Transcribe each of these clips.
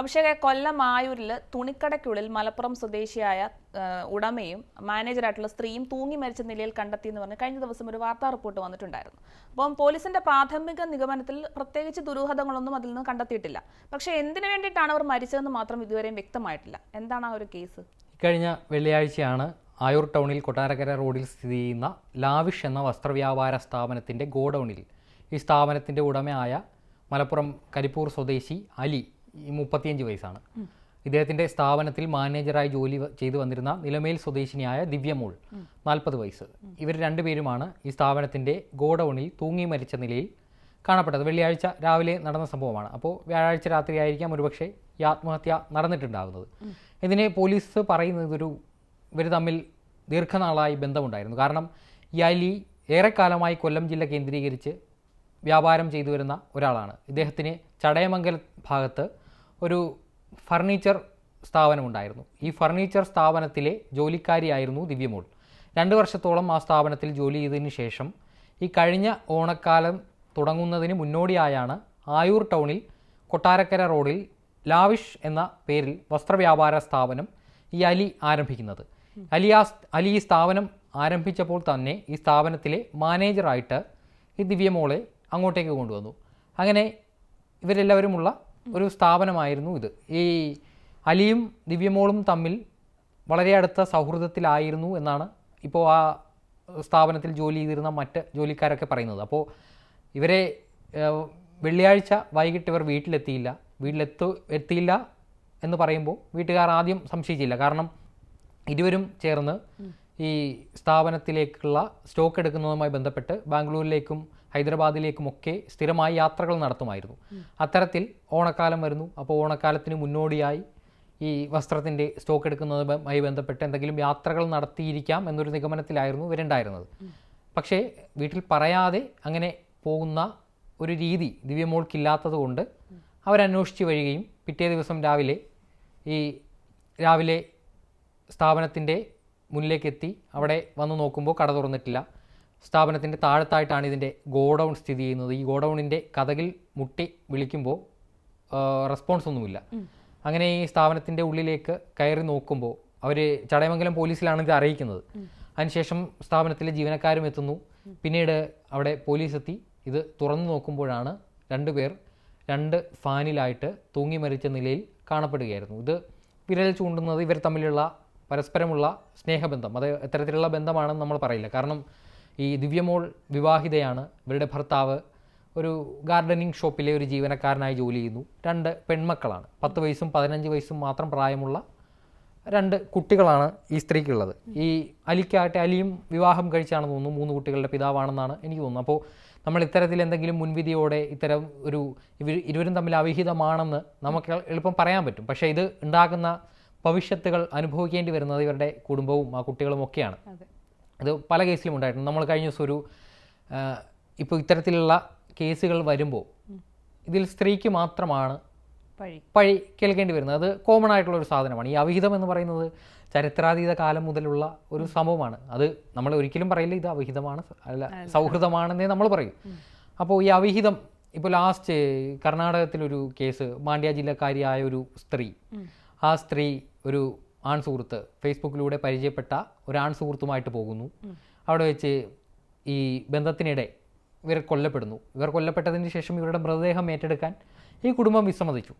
അഭിഷേക കൊല്ലം ആയൂരിൽ തുണിക്കടയ്ക്കുള്ളിൽ മലപ്പുറം സ്വദേശിയായ ഉടമയും മാനേജറായിട്ടുള്ള സ്ത്രീയും തൂങ്ങി മരിച്ച നിലയിൽ കണ്ടെത്തിയെന്ന് പറഞ്ഞ് കഴിഞ്ഞ ദിവസം ഒരു വാർത്താ റിപ്പോർട്ട് വന്നിട്ടുണ്ടായിരുന്നു. അപ്പം പോലീസിന്റെ പ്രാഥമിക നിഗമനത്തിൽ പ്രത്യേകിച്ച് ദുരൂഹതകളൊന്നും അതിൽ നിന്ന് കണ്ടെത്തിയിട്ടില്ല. പക്ഷേ എന്തിനു വേണ്ടിയിട്ടാണ് അവർ മരിച്ചതെന്ന് മാത്രം ഇതുവരെയും വ്യക്തമായിട്ടില്ല. എന്താണ് ആ ഒരു കേസ്? കഴിഞ്ഞ വെള്ളിയാഴ്ചയാണ് ആയൂർ ടൗണിൽ കൊട്ടാരക്കര റോഡിൽ സ്ഥിതി ചെയ്യുന്ന ലാവിഷ് എന്ന വസ്ത്രവ്യാപാര സ്ഥാപനത്തിന്റെ ഗോഡൗണിൽ ഈ സ്ഥാപനത്തിന്റെ ഉടമയായ മലപ്പുറം കരിപ്പൂർ സ്വദേശി അലി ഈ മുപ്പത്തിയഞ്ച് വയസ്സാണ്. ഇദ്ദേഹത്തിന്റെ സ്ഥാപനത്തിൽ മാനേജറായി ജോലി ചെയ്തു വന്നിരുന്ന നിലമേൽ സ്വദേശിനിയായ ദിവ്യമോൾ നാൽപ്പത് വയസ്സ്. ഇവർ രണ്ടുപേരുമാണ് ഈ സ്ഥാപനത്തിന്റെ ഗോഡൌണിൽ തൂങ്ങി മരിച്ച നിലയിൽ കാണപ്പെട്ടത്. വെള്ളിയാഴ്ച രാവിലെ നടന്ന സംഭവമാണ്. അപ്പോൾ വ്യാഴാഴ്ച രാത്രിയായിരിക്കാം ഒരുപക്ഷെ ഈ ആത്മഹത്യ നടന്നിട്ടുണ്ടാകുന്നത്. ഇതിനെ പോലീസ് പറയുന്നത് ഇതൊരു ഇവർ തമ്മിൽ ദീർഘനാളായി ബന്ധമുണ്ടായിരുന്നു. കാരണം ഈ അലി ഏറെക്കാലമായി കൊല്ലം ജില്ല കേന്ദ്രീകരിച്ച് വ്യാപാരം ചെയ്തു വരുന്ന ഒരാളാണ്. ഇദ്ദേഹത്തിന് ചടയമംഗല ഭാഗത്ത് ഒരു ഫർണിച്ചർ സ്ഥാപനമുണ്ടായിരുന്നു. ഈ ഫർണിച്ചർ സ്ഥാപനത്തിലെ ജോലിക്കാരിയായിരുന്നു ദിവ്യമോൾ. രണ്ട് വർഷത്തോളം ആ സ്ഥാപനത്തിൽ ജോലി ചെയ്തതിന് ശേഷം ഈ കഴിഞ്ഞ ഓണക്കാലം തുടങ്ങുന്നതിന് മുന്നോടിയായാണ് ആയൂർ ടൗണിൽ കൊട്ടാരക്കര റോഡിൽ ലാവിഷ് എന്ന പേരിൽ വസ്ത്രവ്യാപാര സ്ഥാപനം ഈ അലി ആരംഭിക്കുന്നത്. അലി ആ അലി ഈ സ്ഥാപനം ആരംഭിച്ചപ്പോൾ തന്നെ ഈ സ്ഥാപനത്തിലെ മാനേജറായിട്ട് ഈ ദിവ്യമോളെ അങ്ങോട്ടേക്ക് കൊണ്ടുവന്നു. അങ്ങനെ ഇവരെല്ലാവരുമുള്ള ഒരു സ്ഥാപനമായിരുന്നു ഇത്. ഈ അലിയും ദിവ്യമോളും തമ്മിൽ വളരെ അടുത്ത സൗഹൃദത്തിലായിരുന്നു എന്നാണ് ഇപ്പോൾ ആ സ്ഥാപനത്തിൽ ജോലി ചെയ്തിരുന്ന മറ്റ് ജോലിക്കാരൊക്കെ പറയുന്നത്. അപ്പോൾ ഇവരെ വെള്ളിയാഴ്ച വൈകിട്ട് ഇവർ വീട്ടിലെത്തിയില്ല. വീട്ടിലെത്തു എത്തിയില്ല എന്ന് പറയുമ്പോൾ വീട്ടുകാർ ആദ്യം സംശയിച്ചില്ല. കാരണം ഇരുവരും ചേർന്ന് ഈ സ്ഥാപനത്തിലേക്കുള്ള സ്റ്റോക്ക് എടുക്കുന്നതുമായി ബന്ധപ്പെട്ട് ബാംഗ്ലൂരിലേക്കും ഹൈദരാബാദിലേക്കും ഒക്കെ സ്ഥിരമായി യാത്രകൾ നടത്തുമായിരുന്നു. അത്തരത്തിൽ ഓണക്കാലം വരുന്നു. അപ്പോൾ ഓണക്കാലത്തിന് മുന്നോടിയായി ഈ വസ്ത്രത്തിന്റെ സ്റ്റോക്ക് എടുക്കുന്നതുമായി ബന്ധപ്പെട്ട് എന്തെങ്കിലും യാത്രകൾ നടത്തിയിരിക്കാം എന്നൊരു നിഗമനത്തിലായിരുന്നു ഇവരുണ്ടായിരുന്നത്. പക്ഷേ വീട്ടിൽ പറയാതെ അങ്ങനെ പോകുന്ന ഒരു രീതി ദിവ്യമോൾക്കില്ലാത്തത് കൊണ്ട് അവരന്വേഷിച്ച് വരികയും പിറ്റേ ദിവസം രാവിലെ ഈ രാവിലെ സ്ഥാപനത്തിന്റെ മുന്നിലേക്കെത്തി അവിടെ വന്ന് നോക്കുമ്പോൾ കട തുറന്നിട്ടില്ല. സ്ഥാപനത്തിന്റെ താഴത്തായിട്ടാണ് ഇതിന്റെ ഗോഡൗൺ സ്ഥിതി ചെയ്യുന്നത്. ഈ ഗോഡൗണിന്റെ കഥകിൽ മുട്ടി വിളിക്കുമ്പോൾ റെസ്പോൺസ് ഒന്നുമില്ല. അങ്ങനെ ഈ സ്ഥാപനത്തിന്റെ ഉള്ളിലേക്ക് കയറി നോക്കുമ്പോൾ അവർ ചടയമംഗലം പോലീസിലാണ് ഇത് അറിയിക്കുന്നത്. അതിനുശേഷം സ്ഥാപനത്തിലെ ജീവനക്കാരും എത്തുന്നു. പിന്നീട് അവിടെ പോലീസ് എത്തി ഇത് തുറന്നു നോക്കുമ്പോഴാണ് രണ്ടുപേർ രണ്ട് ഫാനിലായിട്ട് തൂങ്ങി മരിച്ച നിലയിൽ കാണപ്പെടുകയായിരുന്നു. ഇത് വിരൽ ചൂണ്ടുന്നത് ഇവർ തമ്മിലുള്ള പരസ്പരമുള്ള സ്നേഹബന്ധം. അത് എത്തരത്തിലുള്ള ബന്ധമാണെന്ന് നമ്മൾ പറയില്ല. കാരണം ഈ ദിവ്യമോൾ വിവാഹിതയാണ്. ഇവരുടെ ഭർത്താവ് ഒരു ഗാർഡനിങ് ഷോപ്പിലെ ഒരു ജീവനക്കാരനായി ജോലി ചെയ്യുന്നു. രണ്ട് പെൺമക്കളാണ്. പത്ത് വയസ്സും പതിനഞ്ച് വയസ്സും മാത്രം പ്രായമുള്ള രണ്ട് കുട്ടികളാണ് ഈ സ്ത്രീക്കുള്ളത്. ഈ അലിക്കാട്ടെ അലിയും വിവാഹം കഴിച്ചാണെന്ന് തോന്നുന്നു. മൂന്ന് കുട്ടികളുടെ പിതാവാണെന്നാണ് എനിക്ക് തോന്നുന്നത് അപ്പോൾ നമ്മൾ ഇത്തരത്തിൽ എന്തെങ്കിലും മുൻവിധിയോടെ ഇത്തരം ഒരു ഇവർ ഇരുവരും തമ്മിൽ അവിഹിതമാണെന്ന് നമുക്ക് എളുപ്പം പറയാൻ പറ്റും. പക്ഷേ ഇത് ഉണ്ടാക്കുന്ന ഭവിഷ്യത്തുകൾ അനുഭവിക്കേണ്ടി വരുന്നത് ഇവരുടെ കുടുംബവും ആ കുട്ടികളും ഒക്കെയാണ്. ഇത് പല കേസിലും ഉണ്ടായിട്ടുണ്ട്. നമ്മൾ കഴിഞ്ഞ ദിവസം ഒരു ഇപ്പോൾ ഇത്തരത്തിലുള്ള കേസുകൾ വരുമ്പോൾ ഇതിൽ സ്ത്രീക്ക് മാത്രമാണ് പഴി പഴി കേൾക്കേണ്ടി വരുന്നത്. അത് കോമൺ ആയിട്ടുള്ള ഒരു സാധനമാണ്. ഈ അവിഹിതം എന്ന് പറയുന്നത് ചരിത്രാതീത കാലം മുതലുള്ള ഒരു സംഭവമാണ്. അത് നമ്മൾ ഒരിക്കലും പറയില്ല. ഇത് അവിഹിതമാണ്. അല്ല സൗഹൃദമാണെന്നേ നമ്മൾ പറയും. അപ്പോൾ ഈ അവിഹിതം ഇപ്പോൾ ലാസ്റ്റ് കർണാടകത്തിലൊരു കേസ് മാണ്ഡ്യ ജില്ലക്കാരിയായ ഒരു സ്ത്രീ ആ സ്ത്രീ ഒരു ആൺ സുഹൃത്ത് ഫേസ്ബുക്കിലൂടെ പരിചയപ്പെട്ട ഒരു ആൺ സുഹൃത്തുമായിട്ട് പോകുന്നു. അവിടെ വെച്ച് ഈ ബന്ധത്തിനിടെ ഇവർ കൊല്ലപ്പെടുന്നു. ഇവർ കൊല്ലപ്പെട്ടതിന് ശേഷം ഇവരുടെ മൃതദേഹം ഏറ്റെടുക്കാൻ ഈ കുടുംബം വിസമ്മതിച്ചു.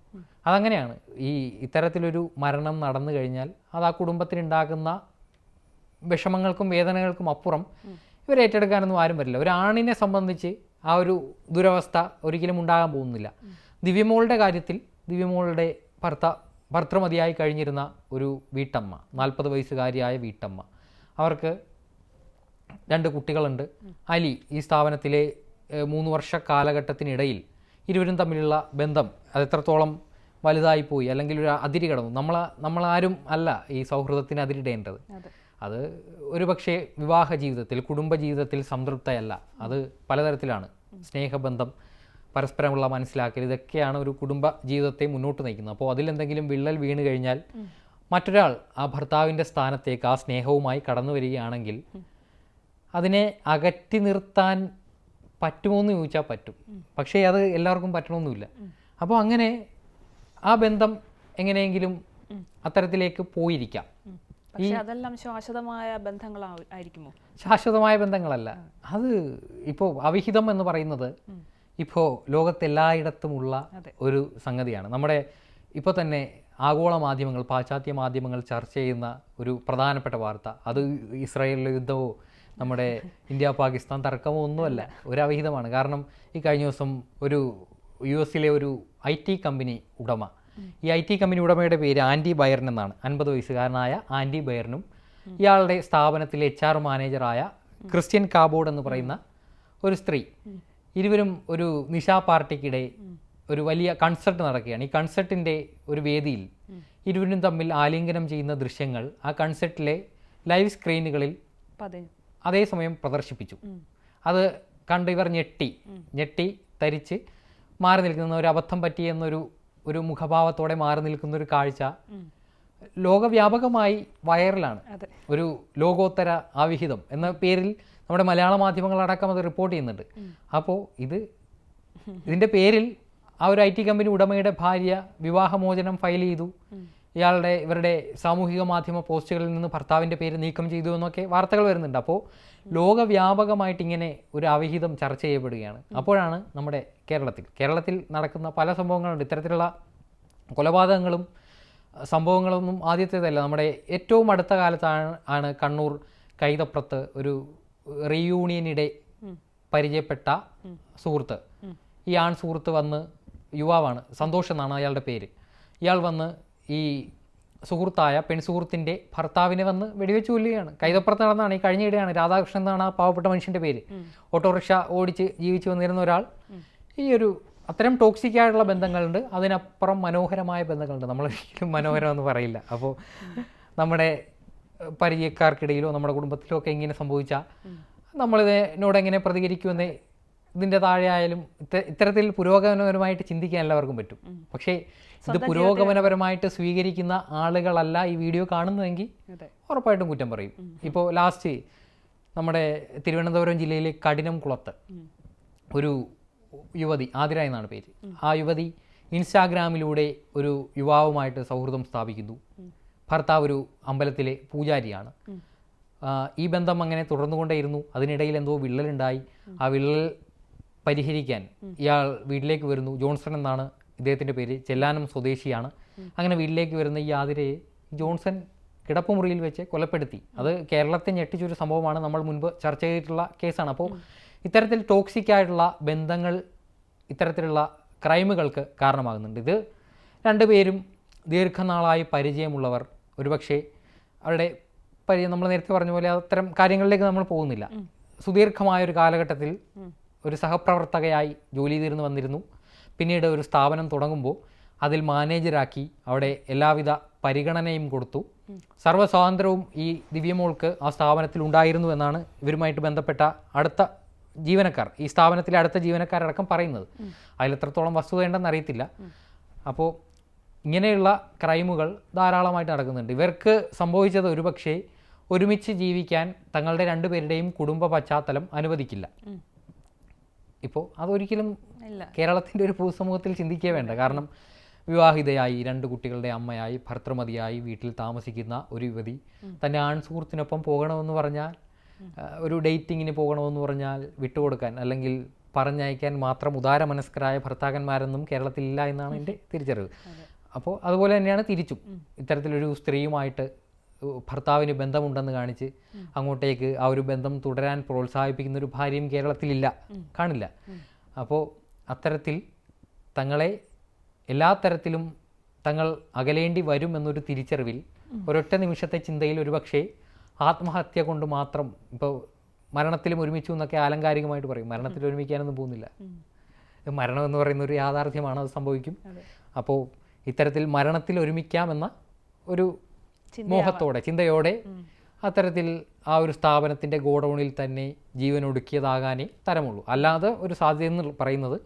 അതങ്ങനെയാണ് ഈ ഇത്തരത്തിലൊരു മരണം നടന്നു കഴിഞ്ഞാൽ അത് ആ കുടുംബത്തിനുണ്ടാകുന്ന വിഷമങ്ങൾക്കും വേദനകൾക്കും അപ്പുറം ഇവർ ഏറ്റെടുക്കാനൊന്നും ആരും വരില്ല. ഒരു ആണിനെ സംബന്ധിച്ച് ആ ഒരു ദുരവസ്ഥ ഒരിക്കലും ഉണ്ടാകാൻ പോകുന്നില്ല. ദിവ്യമോളുടെ കാര്യത്തിൽ ദിവ്യമോളുടെ ഭർത്ത ഭർത്തൃമതിയായി കഴിഞ്ഞിരുന്ന ഒരു വീട്ടമ്മ നാൽപ്പത് വയസ്സുകാരിയായ വീട്ടമ്മ. അവർക്ക് രണ്ട് കുട്ടികളുണ്ട്. അലി ഈ സ്ഥാപനത്തിലെ മൂന്ന് വർഷ കാലഘട്ടത്തിനിടയിൽ ഇരുവരും തമ്മിലുള്ള ബന്ധം അതെത്രത്തോളം വലുതായിപ്പോയി വലുതായി പോയി അല്ലെങ്കിൽ ഒരു അതിരി കടന്നു. നമ്മൾ നമ്മളാരും അല്ല ഈ സൗഹൃദത്തിന് അതിരിടേണ്ടത്. അത്. ഒരു പക്ഷേ വിവാഹ ജീവിതത്തിൽ കുടുംബ ജീവിതത്തിൽ സംതൃപ്തയല്ല. അത് പലതരത്തിലാണ്. സ്നേഹബന്ധം പരസ്പരമുള്ള മനസ്സിലാക്കൽ. ഇതൊക്കെയാണ് ഒരു കുടുംബ ജീവിതത്തെ മുന്നോട്ട് നയിക്കുന്നത്. അപ്പോൾ അതിലെന്തെങ്കിലും വിള്ളൽ വീണ് കഴിഞ്ഞാൽ മറ്റൊരാൾ ആ ഭർത്താവിന്റെ സ്ഥാനത്തേക്ക് ആ സ്നേഹവുമായി കടന്നു വരികയാണെങ്കിൽ അതിനെ അകറ്റി നിർത്താൻ പറ്റുമോ എന്ന് ചോദിച്ചാൽ പറ്റും. പക്ഷേ അത് എല്ലാവർക്കും പറ്റണമെന്നില്ല അപ്പോൾ അങ്ങനെ ആ ബന്ധം എങ്ങനെയെങ്കിലും അത്തരത്തിലേക്ക് പോയിരിക്കാം. അതെല്ലാം ശാശ്വതമായ ബന്ധങ്ങളായിരിക്കുമോ ശാശ്വതമായ ബന്ധങ്ങളല്ല. അത് ഇപ്പോൾ അവിഹിതം എന്ന് പറയുന്നത് ഇപ്പോൾ ലോകത്തെല്ലായിടത്തുമുള്ള ഒരു സംഗതിയാണ്. നമ്മുടെ ഇപ്പോൾ തന്നെ ആഗോള മാധ്യമങ്ങൾ പാശ്ചാത്യ മാധ്യമങ്ങൾ ചർച്ച ചെയ്യുന്ന ഒരു പ്രധാനപ്പെട്ട വാർത്ത. അത് ഇസ്രായേലിലെ യുദ്ധമോ നമ്മുടെ ഇന്ത്യ പാകിസ്ഥാൻ തർക്കമോ ഒന്നുമല്ല. ഒരു അവിഹിതമാണ്. കാരണം ഈ കഴിഞ്ഞ ദിവസം ഒരു യു എസിലെ ഒരു ഐ ടി കമ്പനി ഉടമ ഈ ഐ ടി കമ്പനി ഉടമയുടെ പേര് ആന്റി ബയർൻ എന്നാണ്. അൻപത് വയസ്സുകാരനായ ആന്റി ബയറിനും ഇയാളുടെ സ്ഥാപനത്തിലെ എച്ച് ആർ മാനേജറായ ക്രിസ്ത്യൻ കാബോർഡ് എന്ന് പറയുന്ന ഒരു സ്ത്രീ ഇരുവരും ഒരു നിശാ പാർട്ടിക്കിടെ ഒരു വലിയ കൺസർട്ട് നടക്കുകയാണ്. ഈ കൺസർട്ടിന്റെ ഒരു വേദിയിൽ ഇരുവരും തമ്മിൽ ആലിംഗനം ചെയ്യുന്ന ദൃശ്യങ്ങൾ ആ കൺസർട്ടിലെ ലൈവ് സ്ക്രീനുകളിൽ അതേസമയം പ്രദർശിപ്പിച്ചു. അത് കണ്ട് ഇവർ ഞെട്ടി. ഞെട്ടി തരിച്ച് മാറി നിൽക്കുന്ന ഒരു അബദ്ധം പറ്റിയെന്നൊരു ഒരു മുഖഭാവത്തോടെ മാറി നിൽക്കുന്ന ഒരു കാഴ്ച ലോകവ്യാപകമായി വൈറലാണ് ഒരു ലോകോത്തര ആവിഹിതം എന്ന പേരിൽ നമ്മുടെ മലയാള മാധ്യമങ്ങളടക്കം അത് റിപ്പോർട്ട് ചെയ്യുന്നുണ്ട്. അപ്പോൾ ഇത് ഇതിന്റെ പേരിൽ ആ ഒരു ഐ ടി കമ്പനി ഉടമയുടെ ഭാര്യ വിവാഹമോചനം ഫയൽ ചെയ്തു. ഇയാളുടെ ഇവരുടെ സാമൂഹിക മാധ്യമ പോസ്റ്റുകളിൽ നിന്ന് ഭർത്താവിന്റെ പേര് നീക്കം ചെയ്തു എന്നൊക്കെ വാർത്തകൾ വരുന്നുണ്ട്. അപ്പോൾ ലോകവ്യാപകമായിട്ട് ഇങ്ങനെ ഒരു അവിഹിതം ചർച്ച ചെയ്യപ്പെടുകയാണ്. അപ്പോഴാണ് നമ്മുടെ കേരളത്തിൽ കേരളത്തിൽ നടക്കുന്ന പല സംഭവങ്ങളുണ്ട്. ഇത്തരത്തിലുള്ള കൊലപാതകങ്ങളും സംഭവങ്ങളൊന്നും ആദ്യത്തേതല്ല. നമ്മുടെ ഏറ്റവും അടുത്ത കാലത്താണ് ആണ് കണ്ണൂർ കൈതപ്രത്ത് ഒരു റീയൂണിയനിടെ പരിചയപ്പെട്ട സുഹൃത്ത്. ഈ ആൺ സുഹൃത്ത് വന്ന് യുവാവാണ്. സന്തോഷ് എന്നാണ് അയാളുടെ പേര്. ഇയാൾ വന്ന് ഈ സുഹൃത്തായ പെൺസുഹൃത്തിന്റെ ഭർത്താവിനെ വന്ന് വെടിവെച്ച് കൊല്ലുകയാണ്. കൈതപ്പുറത്ത് നടന്നാണ്. ഈ കഴിഞ്ഞയിടെയാണ് രാധാകൃഷ്ണൻ എന്നാണ് ആ പാവപ്പെട്ട മനുഷ്യന്റെ പേര്. ഓട്ടോറിക്ഷ ഓടിച്ച് ജീവിച്ചു വന്നിരുന്ന ഒരാൾ. ഈ ഒരു അത്തരം ടോക്സിക് ആയിട്ടുള്ള ബന്ധങ്ങളുണ്ട്. അതിനപ്പുറം മനോഹരമായ ബന്ധങ്ങളുണ്ട്. നമ്മളൊരിക്കലും മനോഹരമെന്ന് മനോഹരം എന്ന് പറയില്ല. അപ്പോൾ നമ്മുടെ പരിചയക്കാർക്കിടയിലോ നമ്മുടെ കുടുംബത്തിലോ ഒക്കെ ഇങ്ങനെ സംഭവിച്ചാൽ നമ്മളിതിനോട് എങ്ങനെ പ്രതികരിക്കുമെന്ന് ഇതിന്റെ താഴെ ആയാലും ഇത്തരത്തിൽ പുരോഗമനപരമായിട്ട് ചിന്തിക്കാൻ എല്ലാവർക്കും പറ്റും. പക്ഷേ ഇത് പുരോഗമനപരമായിട്ട് സ്വീകരിക്കുന്ന ആളുകളല്ല ഈ വീഡിയോ കാണുന്നതെങ്കിൽ ഉറപ്പായിട്ടും കുറ്റം പറയും. ഇപ്പോൾ ലാസ്റ്റ് നമ്മുടെ തിരുവനന്തപുരം ജില്ലയിലെ കഠിനം കുളത്ത് ഒരു യുവതി ആതിര എന്നാണ് പേര്. ആ യുവതി ഇൻസ്റ്റാഗ്രാമിലൂടെ ഒരു യുവാവുമായിട്ട് സൗഹൃദം സ്ഥാപിക്കുന്നു. ഭർത്താവ് ഒരു അമ്പലത്തിലെ പൂജാരിയാണ്. ഈ ബന്ധം അങ്ങനെ തുടർന്നുകൊണ്ടേയിരുന്നു. അതിനിടയിൽ എന്തോ വിള്ളലുണ്ടായി. ആ വിള്ളൽ പരിഹരിക്കാൻ ഇയാൾ വീട്ടിലേക്ക് വരുന്നു. ജോൺസൺ എന്നാണ് ഇദ്ദേഹത്തിന്റെ പേര്. ചെല്ലാനം സ്വദേശിയാണ്. അങ്ങനെ വീട്ടിലേക്ക് വരുന്ന ഈ ആതിരയെ ജോൺസൺ കിടപ്പുമുറിയിൽ വെച്ച് കൊലപ്പെടുത്തി. അത് കേരളത്തെ ഞെട്ടിച്ചൊരു സംഭവമാണ്. നമ്മൾ മുൻപ് ചർച്ച ചെയ്തിട്ടുള്ള കേസാണ്. അപ്പോൾ ഇത്തരത്തിൽ ടോക്സിക് ആയിട്ടുള്ള ബന്ധങ്ങൾ ഇത്തരത്തിലുള്ള ക്രൈമുകൾക്ക് കാരണമാകുന്നുണ്ട്. ഇത് രണ്ടുപേരും ദീർഘനാളായി പരിചയമുള്ളവർ ഒരുപക്ഷെ അവരുടെ പരി നമ്മൾ നേരത്തെ പറഞ്ഞ പോലെ അത്തരം കാര്യങ്ങളിലേക്ക് നമ്മൾ പോകുന്നില്ല. സുദീർഘമായ ഒരു കാലഘട്ടത്തിൽ ഒരു സഹപ്രവർത്തകയായി ജോലി ചെയ്തിരുന്നു വന്നിരുന്നു. പിന്നീട് ഒരു സ്ഥാപനം തുടങ്ങുമ്പോൾ അതിൽ മാനേജരാക്കി അവിടെ എല്ലാവിധ പരിഗണനയും കൊടുത്തു. സർവസ്വാതന്ത്ര്യവും ഈ ദിവ്യമോൾക്ക് ആ സ്ഥാപനത്തിൽ ഉണ്ടായിരുന്നു എന്നാണ് ഇവരുമായിട്ട് ബന്ധപ്പെട്ട അടുത്ത ജീവനക്കാർ ഈ സ്ഥാപനത്തിലെ അടുത്ത ജീവനക്കാരടക്കം പറയുന്നത്. അതിൽ എത്രത്തോളം വസ്തുതയുണ്ടെന്ന് അറിയത്തില്ല. അപ്പോൾ ഇങ്ങനെയുള്ള ക്രൈമുകൾ ധാരാളമായിട്ട് നടക്കുന്നുണ്ട്. ഇവർക്ക് സംഭവിച്ചത് ഒരുപക്ഷെ ഒരുമിച്ച് ജീവിക്കാൻ തങ്ങളുടെ രണ്ടുപേരുടെയും കുടുംബ പശ്ചാത്തലം അനുവദിക്കില്ല. ഇപ്പോൾ അതൊരിക്കലും കേരളത്തിന്റെ ഒരു പൊതുസമൂഹത്തിൽ ചിന്തിക്കേ വേണ്ട. കാരണം വിവാഹിതയായി രണ്ട് കുട്ടികളുടെ അമ്മയായി ഭർത്തൃമതിയായി വീട്ടിൽ താമസിക്കുന്ന ഒരു യുവതി തന്റെ ആൺ സുഹൃത്തിനൊപ്പം പോകണമെന്ന് പറഞ്ഞാൽ ഒരു ഡേറ്റിങ്ങിന് പോകണമെന്ന് പറഞ്ഞാൽ വിട്ടുകൊടുക്കാൻ അല്ലെങ്കിൽ പറഞ്ഞയക്കാൻ മാത്രം ഉദാരമനസ്കരായ ഭർത്താക്കന്മാരൊന്നും കേരളത്തിലില്ല എന്നാണ് എന്റെ തിരിച്ചറിവ്. അപ്പോൾ അതുപോലെ തന്നെയാണ് തിരിച്ചും. ഇത്തരത്തിലൊരു സ്ത്രീയുമായിട്ട് ഭർത്താവിന് ബന്ധമുണ്ടെന്ന് കാണിച്ച് അങ്ങോട്ടേക്ക് ആ ഒരു ബന്ധം തുടരാൻ പ്രോത്സാഹിപ്പിക്കുന്ന ഒരു ഭാര്യയും കേരളത്തിലില്ല. കാണില്ല. അപ്പോൾ അത്തരത്തിൽ തങ്ങളെ എല്ലാ തരത്തിലും തങ്ങൾ അകലേണ്ടി വരും എന്നൊരു തിരിച്ചറിവിൽ ഒരൊറ്റ നിമിഷത്തെ ചിന്തയിൽ ഒരുപക്ഷെ ആത്മഹത്യ കൊണ്ട് മാത്രം ഇപ്പോൾ മരണത്തിലും ഒരുമിച്ചു എന്നൊക്കെ ആലങ്കാരികമായിട്ട് പറയും. മരണത്തിൽ ഒരുമിക്കാനൊന്നും പോകുന്നില്ല. മരണം എന്ന് പറയുന്ന ഒരു യാഥാർത്ഥ്യമാണ് അത് സംഭവിക്കും. അപ്പോൾ ഇത്തരത്തിൽ മരണത്തിൽ ഒരുമിക്കാമെന്ന ഒരു മോഹത്തോടെ ചിന്തയോടെ അത്തരത്തിൽ ആ ഒരു സ്ഥാപനത്തിന്റെ ഗോഡൗണിൽ തന്നെ ജീവൻ ഒടുക്കിയതാകാനേ തരമുള്ളൂ. അല്ലാതെ ഒരു സാധ്യത എന്ന് പറയുന്നത്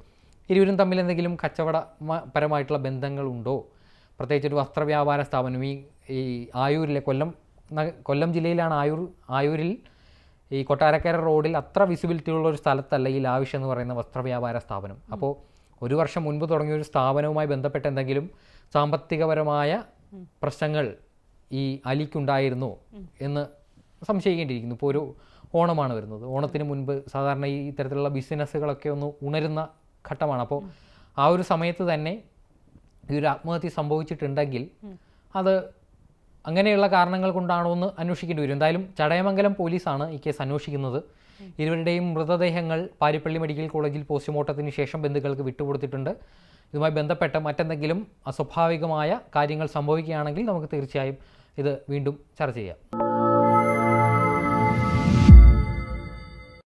ഇരുവരും തമ്മിൽ എന്തെങ്കിലും കച്ചവട പരമായിട്ടുള്ള ബന്ധങ്ങളുണ്ടോ? പ്രത്യേകിച്ച് ഒരു വസ്ത്രവ്യാപാര സ്ഥാപനം. ഈ ഈ ആയൂരിലെ കൊല്ലം നഗ- കൊല്ലം ജില്ലയിലാണ് ആയൂർ ആയൂരിൽ ഈ കൊട്ടാരക്കര റോഡിൽ അത്ര വിസിബിലിറ്റി ഉള്ള ഒരു സ്ഥലത്തല്ല ഈ ലാവിഷ് എന്ന് പറയുന്ന വസ്ത്രവ്യാപാര സ്ഥാപനം. അപ്പോൾ ഒരു വർഷം മുൻപ് തുടങ്ങിയ ഒരു സ്ഥാപനവുമായി ബന്ധപ്പെട്ട എന്തെങ്കിലും സാമ്പത്തികപരമായ പ്രശ്നങ്ങൾ ഈ അലിക്കുണ്ടായിരുന്നു എന്ന് സംശയിക്കേണ്ടിയിരിക്കുന്നു. ഇപ്പോൾ ഒരു ഓണമാണ് വരുന്നത്. ഓണത്തിന് മുൻപ് സാധാരണ ഈ ഇത്തരത്തിലുള്ള ബിസിനസ്സുകളൊക്കെ ഒന്ന് ഉണരുന്ന ഘട്ടമാണ്. അപ്പോൾ ആ ഒരു സമയത്ത് തന്നെ ഈ ഒരു ആത്മഹത്യ സംഭവിച്ചിട്ടുണ്ടെങ്കിൽ അത് അങ്ങനെയുള്ള കാരണങ്ങൾ കൊണ്ടാണോ എന്ന് അന്വേഷിക്കേണ്ടി വരും. എന്തായാലും ചടയമംഗലം പോലീസാണ് ഈ കേസ് അന്വേഷിക്കുന്നത്. ഇരുവരുടെയും മൃതദേഹങ്ങൾ പാരിപ്പള്ളി മെഡിക്കൽ കോളേജിൽ പോസ്റ്റ്മോർട്ടത്തിന് ശേഷം ബന്ധുക്കൾക്ക് വിട്ടുകൊടുത്തിട്ടുണ്ട്. ഇതുമായി ബന്ധപ്പെട്ട മറ്റെന്തെങ്കിലും അസ്വാഭാവികമായ കാര്യങ്ങൾ സംഭവിക്കുകയാണെങ്കിൽ നമുക്ക് തീർച്ചയായും ഇത് വീണ്ടും ചർച്ച ചെയ്യാം.